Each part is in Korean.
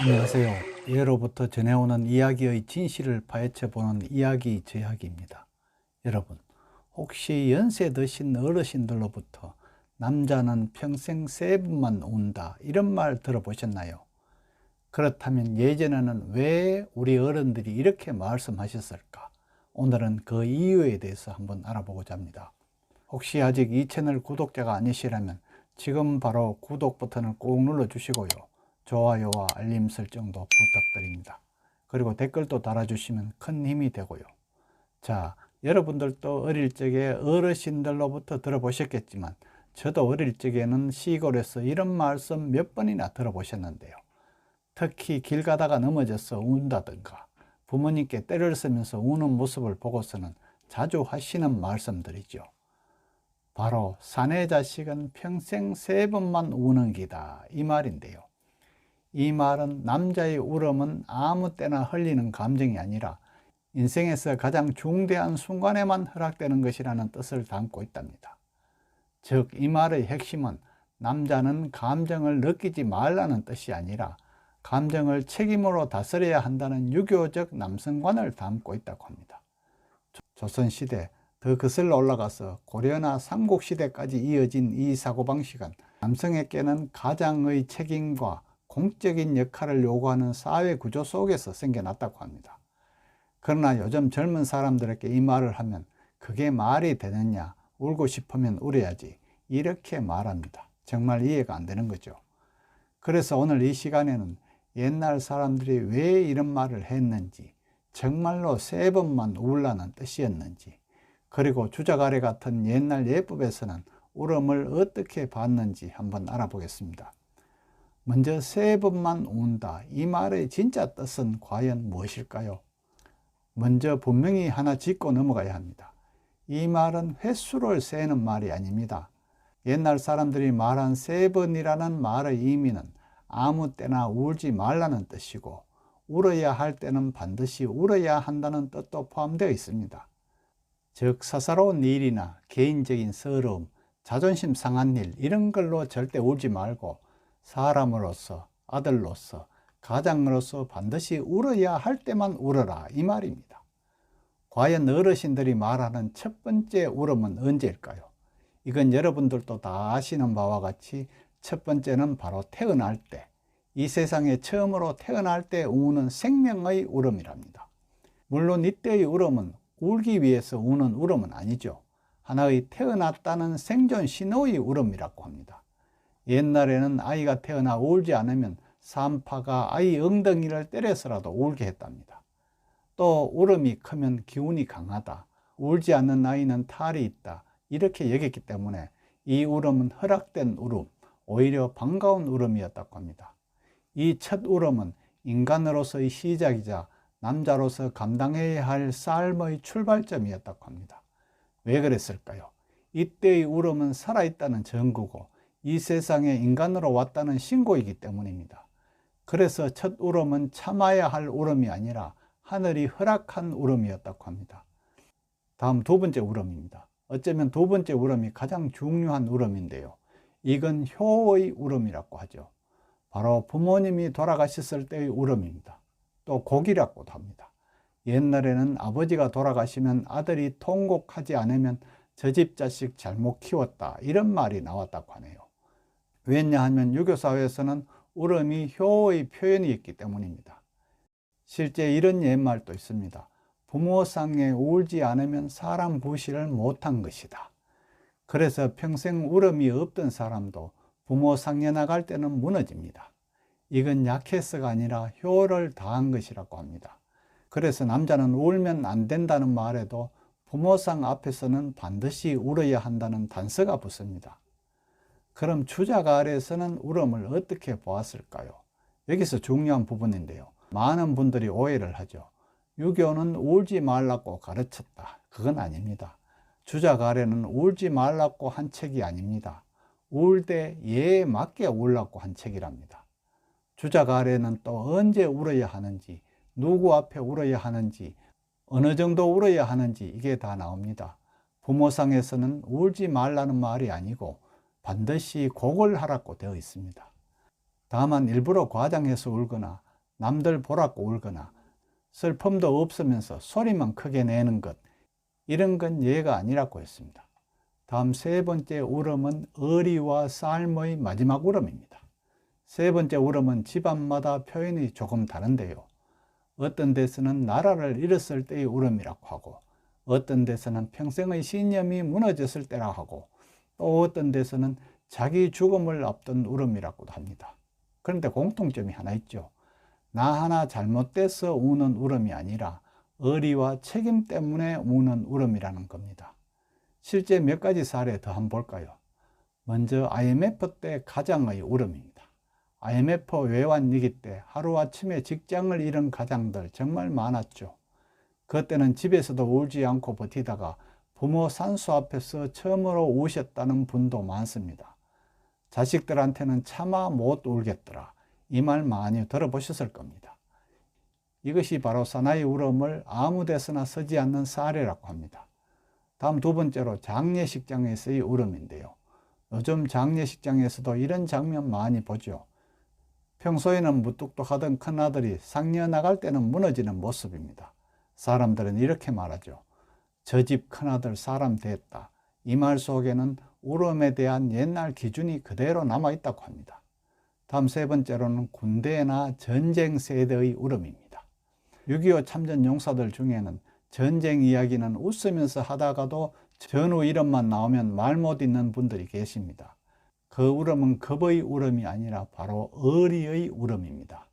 안녕하세요. 예로부터 전해오는 이야기의 진실을 파헤쳐보는 이야기 제약입니다. 여러분, 혹시 연세 드신 어르신들로부터 남자는 평생 세 번만 운다 이런 말 들어보셨나요? 그렇다면 예전에는 왜 우리 어른들이 이렇게 말씀하셨을까? 오늘은 그 이유에 대해서 한번 알아보고자 합니다. 혹시 아직 이 채널 구독자가 아니시라면 지금 바로 구독 버튼을 꼭 눌러 주시고요. 좋아요와 알림 설정도 부탁드립니다. 그리고 댓글도 달아주시면 큰 힘이 되고요. 자, 여러분들도 어릴 적에 어르신들로부터 들어보셨겠지만 저도 어릴 적에는 시골에서 이런 말씀 몇 번이나 들어보셨는데요. 특히 길 가다가 넘어져서 운다든가 부모님께 때를 쓰면서 우는 모습을 보고서는 자주 하시는 말씀들이죠. 바로 사내 자식은 평생 세 번만 우는 기다 이 말인데요. 이 말은 남자의 울음은 아무 때나 흘리는 감정이 아니라 인생에서 가장 중대한 순간에만 허락되는 것이라는 뜻을 담고 있답니다. 즉, 이 말의 핵심은 남자는 감정을 느끼지 말라는 뜻이 아니라 감정을 책임으로 다스려야 한다는 유교적 남성관을 담고 있다고 합니다. 조선시대 더 거슬러 올라가서 고려나 삼국시대까지 이어진 이 사고방식은 남성에게는 가장의 책임과 공적인 역할을 요구하는 사회 구조 속에서 생겨났다고 합니다. 그러나 요즘 젊은 사람들에게 이 말을 하면 그게 말이 되느냐, 울고 싶으면 울어야지. 이렇게 말합니다. 정말 이해가 안 되는 거죠. 그래서 오늘 이 시간에는 옛날 사람들이 왜 이런 말을 했는지, 정말로 세 번만 울라는 뜻이었는지, 그리고 주작아래 같은 옛날 예법에서는 울음을 어떻게 봤는지 한번 알아보겠습니다. 먼저 세 번만 운다. 이 말의 진짜 뜻은 과연 무엇일까요? 먼저 분명히 하나 짚고 넘어가야 합니다. 이 말은 횟수를 세는 말이 아닙니다. 옛날 사람들이 말한 세 번이라는 말의 의미는 아무 때나 울지 말라는 뜻이고 울어야 할 때는 반드시 울어야 한다는 뜻도 포함되어 있습니다. 즉 사사로운 일이나 개인적인 서러움, 자존심 상한 일 이런 걸로 절대 울지 말고 사람으로서 아들로서 가장으로서 반드시 울어야 할 때만 울어라 이 말입니다. 과연 어르신들이 말하는 첫 번째 울음은 언제일까요? 이건 여러분들도 다 아시는 바와 같이 첫 번째는 바로 태어날 때, 이 세상에 처음으로 태어날 때 우는 생명의 울음이랍니다. 물론 이때의 울음은 울기 위해서 우는 울음은 아니죠. 하나의 태어났다는 생존 신호의 울음이라고 합니다. 옛날에는 아이가 태어나 울지 않으면 산파가 아이 엉덩이를 때려서라도 울게 했답니다. 또 울음이 크면 기운이 강하다. 울지 않는 아이는 탈이 있다. 이렇게 여겼기 때문에 이 울음은 허락된 울음, 오히려 반가운 울음이었다고 합니다. 이 첫 울음은 인간으로서의 시작이자 남자로서 감당해야 할 삶의 출발점이었다고 합니다. 왜 그랬을까요? 이때의 울음은 살아있다는 증거고 이 세상에 인간으로 왔다는 신고이기 때문입니다. 그래서 첫 울음은 참아야 할 울음이 아니라 하늘이 허락한 울음이었다고 합니다. 다음 두 번째 울음입니다. 어쩌면 두 번째 울음이 가장 중요한 울음인데요. 이건 효의 울음이라고 하죠. 바로 부모님이 돌아가셨을 때의 울음입니다. 또 곡이라고도 합니다. 옛날에는 아버지가 돌아가시면 아들이 통곡하지 않으면 저 집 자식 잘못 키웠다 이런 말이 나왔다고 하네요. 왜냐하면 유교사회에서는 울음이 효의 표현이 있기 때문입니다. 실제 이런 옛말도 있습니다. 부모상에 울지 않으면 사람 부시를 못한 것이다. 그래서 평생 울음이 없던 사람도 부모상에 나갈 때는 무너집니다. 이건 약해서가 아니라 효를 다한 것이라고 합니다. 그래서 남자는 울면 안 된다는 말에도 부모상 앞에서는 반드시 울어야 한다는 단서가 붙습니다. 그럼 주작 아래에서는 울음을 어떻게 보았을까요? 여기서 중요한 부분인데요. 많은 분들이 오해를 하죠. 유교는 울지 말라고 가르쳤다. 그건 아닙니다. 주작 아래는 울지 말라고 한 책이 아닙니다. 울 때 예에 맞게 울라고 한 책이랍니다. 주작 아래는 또 언제 울어야 하는지, 누구 앞에 울어야 하는지, 어느 정도 울어야 하는지 이게 다 나옵니다. 부모상에서는 울지 말라는 말이 아니고 반드시 곡을 하라고 되어 있습니다. 다만 일부러 과장해서 울거나 남들 보라고 울거나 슬픔도 없으면서 소리만 크게 내는 것 이런 건 예가 아니라고 했습니다. 다음 세 번째 울음은 의리와 삶의 마지막 울음입니다. 세 번째 울음은 집안마다 표현이 조금 다른데요. 어떤 데서는 나라를 잃었을 때의 울음이라고 하고 어떤 데서는 평생의 신념이 무너졌을 때라 하고 또 어떤 데서는 자기 죽음을 앞둔 울음이라고도 합니다. 그런데 공통점이 하나 있죠. 나 하나 잘못돼서 우는 울음이 아니라 의리와 책임 때문에 우는 울음이라는 겁니다. 실제 몇 가지 사례 더 한번 볼까요? 먼저 IMF 때 가장의 울음입니다. IMF 외환 위기 때 하루아침에 직장을 잃은 가장들 정말 많았죠. 그때는 집에서도 울지 않고 버티다가 부모 산수 앞에서 처음으로 우셨다는 분도 많습니다. 자식들한테는 차마 못 울겠더라. 이 말 많이 들어보셨을 겁니다. 이것이 바로 사나이 울음을 아무 데서나 서지 않는 사례라고 합니다. 다음 두 번째로 장례식장에서의 울음인데요. 요즘 장례식장에서도 이런 장면 많이 보죠. 평소에는 무뚝뚝하던 큰아들이 상녀 나갈 때는 무너지는 모습입니다. 사람들은 이렇게 말하죠. 저 집 큰아들 사람 됐다. 이 말 속에는 울음에 대한 옛날 기준이 그대로 남아있다고 합니다. 다음 세 번째로는 군대나 전쟁 세대의 울음입니다. 6.25 참전 용사들 중에는 전쟁 이야기는 웃으면서 하다가도 전후 이름만 나오면 말 못 잇는 분들이 계십니다. 그 울음은 겁의 울음이 아니라 바로 의리의 울음입니다.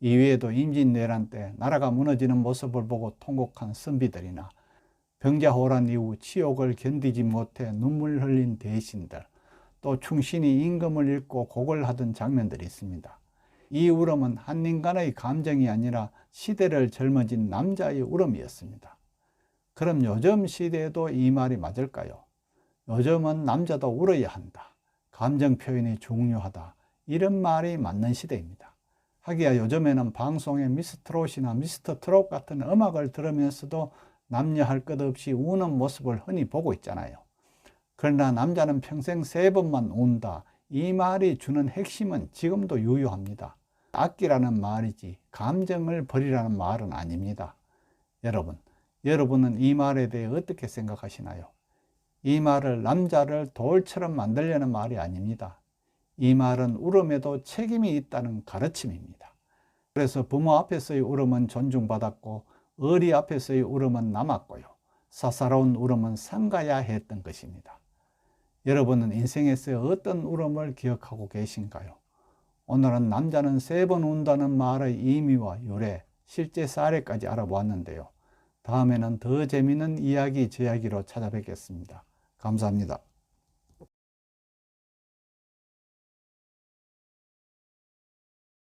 이외에도 임진왜란 때 나라가 무너지는 모습을 보고 통곡한 선비들이나 병자호란 이후 치욕을 견디지 못해 눈물 흘린 대신들, 또 충신이 임금을 읽고 곡을 하던 장면들이 있습니다. 이 울음은 한 인간의 감정이 아니라 시대를 젊어진 남자의 울음이었습니다. 그럼 요즘 시대에도 이 말이 맞을까요? 요즘은 남자도 울어야 한다. 감정 표현이 중요하다. 이런 말이 맞는 시대입니다. 하기야 요즘에는 방송에 미스트롯이나 미스터 트롯 같은 음악을 들으면서도 남녀 할 것 없이 우는 모습을 흔히 보고 있잖아요. 그러나 남자는 평생 세 번만 운다. 이 말이 주는 핵심은 지금도 유효합니다. 아끼라는 말이지 감정을 버리라는 말은 아닙니다. 여러분, 여러분은 이 말에 대해 어떻게 생각하시나요? 이 말을 남자를 돌처럼 만들려는 말이 아닙니다. 이 말은 울음에도 책임이 있다는 가르침입니다. 그래서 부모 앞에서의 울음은 존중받았고 어리 앞에서의 울음은 남았고요. 사사로운 울음은 상가야 했던 것입니다. 여러분은 인생에서 어떤 울음을 기억하고 계신가요? 오늘은 남자는 세 번 운다는 말의 의미와 유래, 실제 사례까지 알아보았는데요. 다음에는 더 재미있는 이야기, 제 이야기로 찾아뵙겠습니다. 감사합니다.